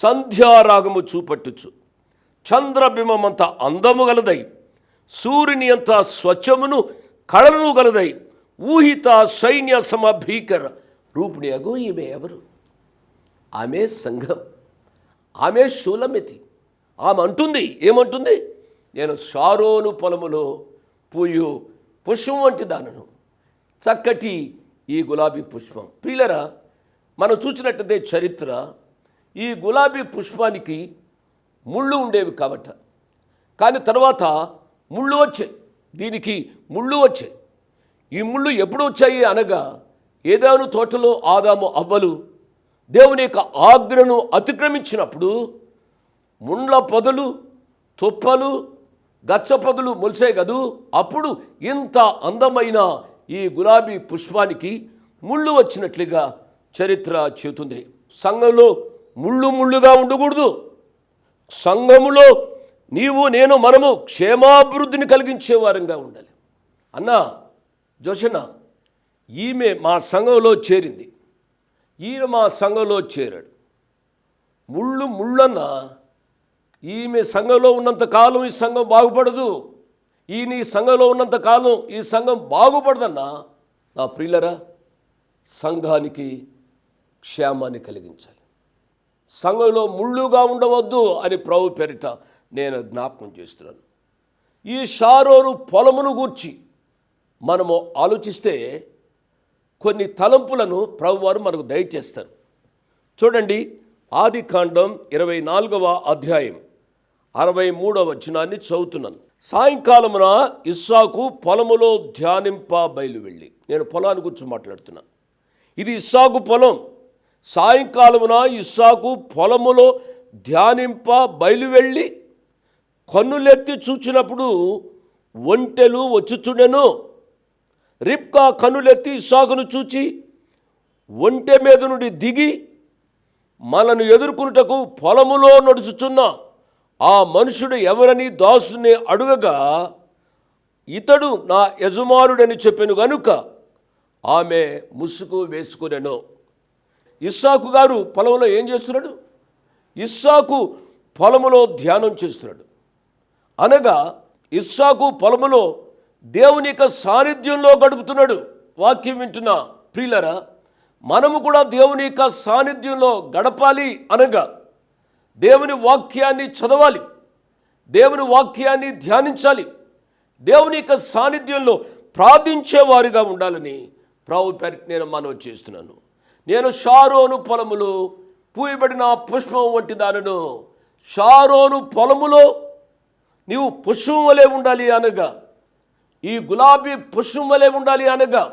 సంధ్యారాగము చూపట్టుచు. చంద్రబింబమంత అందము గలదై సూర్యుని అంత స్వచ్ఛమును కళను గలదై ఊహిత సైన్య సమ భీకర రూపిణి అగు ఈమె ఎవరు? ఆమె సంఘం. ఆమె శూలమితి. ఆమె అంటుంది ఏమంటుంది? నేను షారోను పొలములో పూయు పుష్పం వంటి దానను. చక్కటి ఈ గులాబీ పుష్పం. ప్రియులరా మనం చూసినట్టయితే చరిత్ర ఈ గులాబీ పుష్పానికి ముళ్ళు ఉండేవి కాబట్ట. కానీ తర్వాత ముళ్ళు వచ్చాయి దీనికి ముళ్ళు వచ్చాయి ఈ ముళ్ళు ఎప్పుడు వచ్చాయి అనగా ఏదాను తోటలో ఆదాము అవ్వలు దేవుని యొక్క ఆజ్ఞను అతిక్రమించినప్పుడు ముండ్ల పొదలు తుప్పలు గచ్చ పొదలు మొలిసాయి కదూ. అప్పుడు ఇంత అందమైన ఈ గులాబీ పుష్పానికి ముళ్ళు వచ్చినట్లుగా చరిత్ర చెబుతుంది. సంఘంలో ముళ్ళు ముళ్ళుగా ఉండకూడదు. సంఘములో నీవు నేను మనము క్షేమాభివృద్ధిని కలిగించే వారంగా ఉండాలి. అన్నా జోషన్న ఈమె మా సంఘంలో చేరింది. ఈయన మా సంఘంలో చేరాడు. ముళ్ళు ముళ్ళన్న ఈమె సంఘంలో ఉన్నంత కాలం ఈ సంఘం బాగుపడదు. ఈయన ఈ సంఘంలో ఉన్నంత కాలం ఈ సంఘం బాగుపడదన్నా నా ప్రియులరా సంఘానికి క్షేమాన్ని కలిగించాలి. సంఘంలో ముళ్ళుగా ఉండవద్దు అని ప్రభు పెరిట నేను జ్ఞాపకం చేస్తున్నాను. ఈ షారోరు పొలమును గూర్చి మనము ఆలోచిస్తే కొన్ని తలంపులను ప్రభువారు మనకు దయచేస్తారు. చూడండి ఆది కాండం ఇరవై నాలుగవ అధ్యాయం అరవై మూడవ వచనాన్ని చదువుతున్నాను. సాయంకాలమున ఇస్సాకు పొలములో ధ్యానింప బయలు వెళ్ళి నేను పొలాన్ని గురించి మాట్లాడుతున్నాను ఇది ఇస్సాకు పొలం. సాయంకాలమున ఇస్సాకు పొలములో ధ్యానింప బయలు వెళ్ళి కన్నులెత్తి చూచినప్పుడు ఒంటెలు వచ్చుచుండెను. రిప్కా కన్నులెత్తి ఇస్సాకును చూచి ఒంటె మీద నుండి దిగి మనను ఎదుర్కొనుటకు పొలములో నడుచుచున్న ఆ మనుషుడు ఎవరని దాసుని అడుగగా ఇతడు నా యజమానుడని చెప్పాను గనుక ఆమె ముసుగు వేసుకునేను. ఇస్సాకు గారు పొలంలో ఏం చేస్తున్నాడు? ఇస్సాకు పొలములో ధ్యానం చేస్తున్నాడు. అనగా ఇస్సాకు పొలములో దేవుని యొక్క సాన్నిధ్యంలో గడుపుతున్నాడు. వాక్యం వింటున్న ప్రియులరా మనము కూడా దేవుని యొక్క సాన్నిధ్యంలో గడపాలి అనగా దేవుని వాక్యాన్ని చదవాలి. దేవుని వాక్యాన్ని ధ్యానించాలి. దేవుని యొక్క సాన్నిధ్యంలో ప్రార్థించేవారుగా ఉండాలని ప్రభు పేరిట నేను మనవి చేస్తున్నాను. నేను షారోను పొలములో పూయబడిన పుష్పం వంటి దానను షారోను పొలములో నీవు పుష్పం వలె ఉండాలి అనగా ఈ గులాబీ పుష్పం వలె ఉండాలి అనగా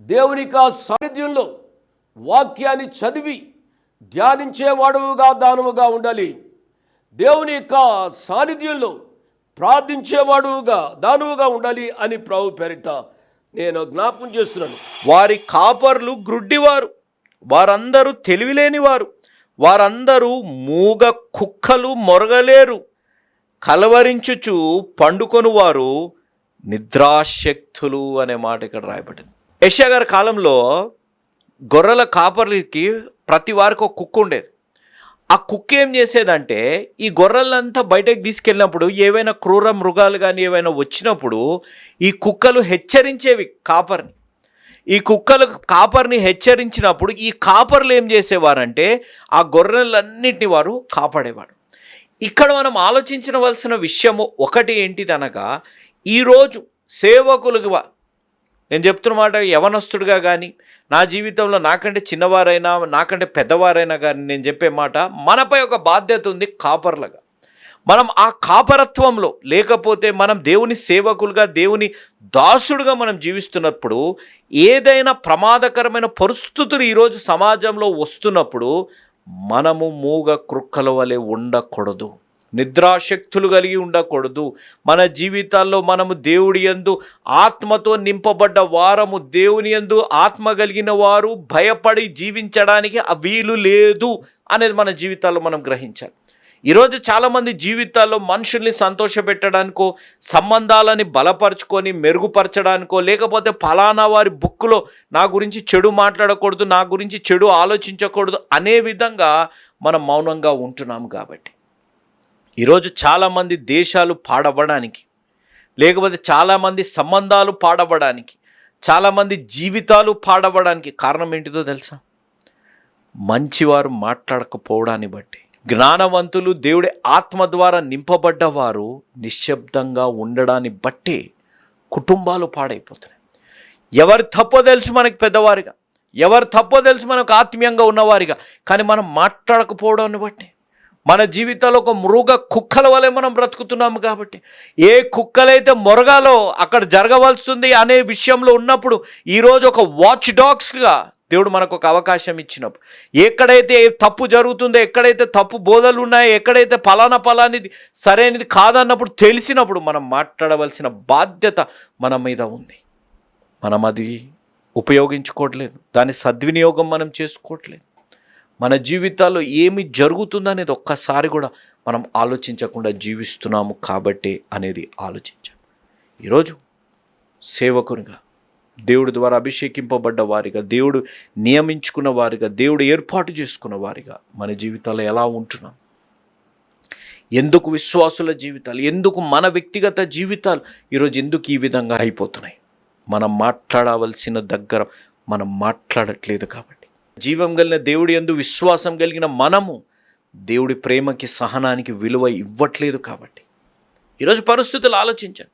దేవుని ఆ సాన్నిధ్యంలో వాక్యాన్ని చదివి ధ్యానించేవాడవుగా దానవుగా ఉండాలి. దేవుని యొక్క సాన్నిధ్యంలో ప్రార్థించేవాడుగా దానువుగా ఉండాలి అని ప్రభు పేరిట నేను జ్ఞాపకం చేస్తున్నాను. వారి కాపర్లు గ్రుడ్డివారు. వారందరూ తెలివిలేనివారు. వారందరూ మూగ కుక్కలు మొరగలేరు. కలవరించుచు పండుకొనువారు నిద్రాశక్తులు అనే మాట ఇక్కడ రాయబడింది. యష్యా గారి కాలంలో గొర్రెల కాపర్లకి ప్రతి వారికి ఒక కుక్క ఉండేది. ఆ కుక్క ఏం చేసేదంటే ఈ గొర్రెలంతా బయటకు తీసుకెళ్ళినప్పుడు ఏవైనా క్రూర మృగాలు కానీ ఏవైనా వచ్చినప్పుడు ఈ కుక్కలు హెచ్చరించేవి కాపర్ని. ఈ కుక్కలు కాపర్ని హెచ్చరించినప్పుడు ఈ కాపర్లు ఏం చేసేవారంటే ఆ గొర్రెలన్నింటిని వారు కాపాడేవారు. ఇక్కడ మనం ఆలోచించవలసిన విషయము ఒకటి ఏంటిదనగా ఈరోజు సేవకులుగా నేను చెప్తున్న మాట యవనస్తుడిగా కానీ నా జీవితంలో నాకంటే చిన్నవారైనా నాకంటే పెద్దవారైనా కానీ నేను చెప్పే మాట మనపై ఒక బాధ్యత ఉంది కాపర్లుగా. మనం ఆ కాపరత్వంలో లేకపోతే మనం దేవుని సేవకులుగా దేవుని దాసుడుగా మనం జీవిస్తున్నప్పుడు ఏదైనా ప్రమాదకరమైన పరిస్థితులు ఈరోజు సమాజంలో వస్తున్నప్పుడు మనము మూగ కృక్కల వలె ఉండకూడదు. నిద్రాశక్తులు కలిగి ఉండకూడదు. మన జీవితాల్లో మనము దేవుడి యందు ఆత్మతో నింపబడ్డ వారము దేవుని యందు ఆత్మ కలిగిన వారు భయపడి జీవించడానికి ఆ వీలు లేదు అనేది మన జీవితాల్లో మనం గ్రహించాలి. ఈరోజు చాలామంది జీవితాల్లో మనుషుల్ని సంతోషపెట్టడానికో సంబంధాలని బలపరుచుకొని మెరుగుపరచడానికో లేకపోతే ఫలానా వారి బుక్లో నా గురించి చెడు మాట్లాడకూడదు నా గురించి చెడు ఆలోచించకూడదు అనే విధంగా మనం మౌనంగా ఉంటున్నాము కాబట్టి. ఈరోజు చాలామంది దేశాలు పాడవ్వడానికి లేకపోతే చాలామంది సంబంధాలు పాడవ్వడానికి చాలామంది జీవితాలు పాడవ్వడానికి కారణం ఏంటిదో తెలుసా? మంచివారు మాట్లాడకపోవడాన్ని బట్టి. జ్ఞానవంతులు దేవుడి ఆత్మ ద్వారా నింపబడ్డవారు నిశ్శబ్దంగా ఉండడాన్ని బట్టి కుటుంబాలు పాడైపోతున్నాయి. ఎవరి తప్పో తెలుసు మనకి పెద్దవారిగా? ఎవరు తప్పో తెలుసు మనకు ఆత్మీయంగా ఉన్నవారిగా? కానీ మనం మాట్లాడకపోవడాన్ని బట్టి. మన జీవితంలో ఒక మృగ కుక్కల వలె మనం బ్రతుకుతున్నాము కాబట్టి. ఏ కుక్కలైతే మొరగాలో అక్కడ జరగవలసింది అనే విషయంలో ఉన్నప్పుడు ఈరోజు ఒక వాచ్ డాగ్స్గా దేవుడు మనకు ఒక అవకాశం ఇచ్చినప్పుడు. ఎక్కడైతే తప్పు జరుగుతుందో ఎక్కడైతే తప్పు బోధలు ఉన్నాయో ఎక్కడైతే ఫలానా ఫలానిది సరైనది కాదన్నప్పుడు తెలిసినప్పుడు మనం మాట్లాడవలసిన బాధ్యత మన మీద ఉంది. మనం అది ఉపయోగించుకోవట్లేదు. దాని సద్వినియోగం మనం చేసుకోవట్లేదు. మన జీవితాల్లో ఏమి జరుగుతుందనేది ఒక్కసారి కూడా మనం ఆలోచించకుండా జీవిస్తున్నాము కాబట్టి అనేది ఆలోచించాం ఈరోజు సేవకునిగా దేవుడి ద్వారా అభిషేకింపబడ్డ వారిగా దేవుడు నియమించుకున్న వారిగా దేవుడు ఏర్పాటు చేసుకున్న వారిగా మన జీవితాలు ఎలా ఉంటున్నాం? ఎందుకు విశ్వాసుల జీవితాలు ఎందుకు మన వ్యక్తిగత జీవితాలు ఈరోజు ఎందుకు ఈ విధంగా అయిపోతున్నాయి? మనం మాట్లాడవలసిన దగ్గర మనం మాట్లాడట్లేదు కాబట్టి. జీవం కలిగిన దేవుడి ఎందు విశ్వాసం కలిగిన మనము దేవుడి ప్రేమకి సహనానికి విలువ ఇవ్వట్లేదు కాబట్టి. ఈరోజు పరిస్థితులు ఆలోచించండి.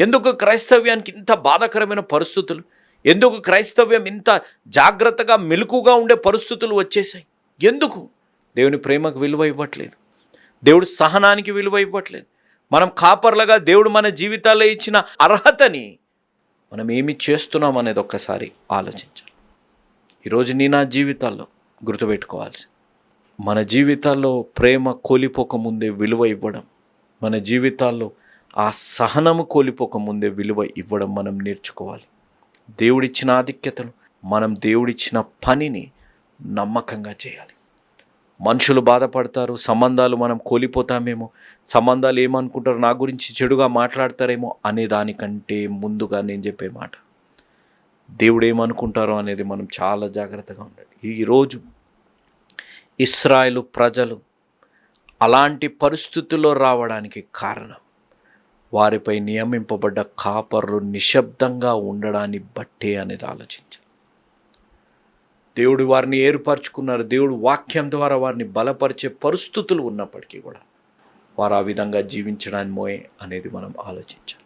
ఎందుకు క్రైస్తవ్యానికి ఇంత బాధాకరమైన పరిస్థితులు? ఎందుకు క్రైస్తవ్యం ఇంత జాగ్రత్తగా మెలకుగా ఉండే పరిస్థితులు వచ్చేసాయి ఎందుకు? దేవుని ప్రేమకు విలువ ఇవ్వట్లేదు. దేవుడు సహనానికి విలువ ఇవ్వట్లేదు. మనం కాపర్లుగా దేవుడు మన జీవితాల్లో ఇచ్చిన అర్హతని మనం ఏమి చేస్తున్నాం అనేది ఒక్కసారి ఆలోచించాలి. ఈరోజు నీ నా జీవితాల్లో గుర్తుపెట్టుకోవాల్సి మన జీవితాల్లో ప్రేమ కోలిపోక ముందే విలువ ఇవ్వడం మన జీవితాల్లో ఆ సహనము కోల్పోక ముందే విలువ ఇవ్వడం మనం నేర్చుకోవాలి. దేవుడిచ్చిన ఆధిక్యతను మనం దేవుడిచ్చిన పనిని నమ్మకంగా చేయాలి. మనుషులు బాధపడతారు సంబంధాలు మనం కోల్పోతామేమో సంబంధాలు ఏమనుకుంటారు నా గురించి చెడుగా మాట్లాడతారేమో అనే దానికంటే ముందుగా నేను చెప్పే మాట. దేవుడు ఏమనుకుంటారో అనేది మనం చాలా జాగ్రత్తగా ఉండాలి. ఈరోజు ఇస్రాయలు ప్రజలు అలాంటి పరిస్థితుల్లో రావడానికి కారణం వారిపై నియమింపబడ్డ కాపర్లు నిశ్శబ్దంగా ఉండడాన్ని బట్టే అనేది ఆలోచించాలి. దేవుడు వారిని ఏర్పరచుకున్నారు. దేవుడు వాక్యం ద్వారా వారిని బలపరిచే పరిస్థితులు ఉన్నప్పటికీ కూడా వారు ఆ విధంగా జీవించడానికి మోయే అనేది మనం ఆలోచించాలి.